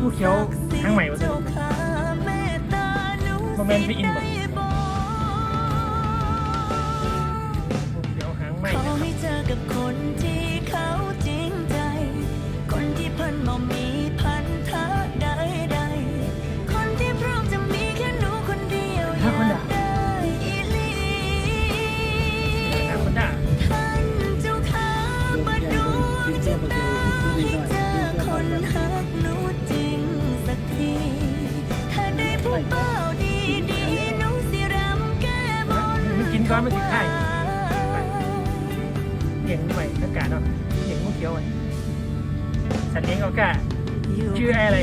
ผู้เขียวศักดิ์สิทางใหม่วะเจ้าข้าเมนตาหนูบ่แม่นพี่อินบ่สิได้บอกเขียวหางใหม่ขอให้เจอกับคนที่เขาจริงใจ คนที่เพิ่นบ่มี มันกินก้อนมันสิไข่เลี้ยงใหม่อากาศเนาะเลี้ยงมุกเขียวไว้สัตว์เลี้ยงอากาศชื่ออะไร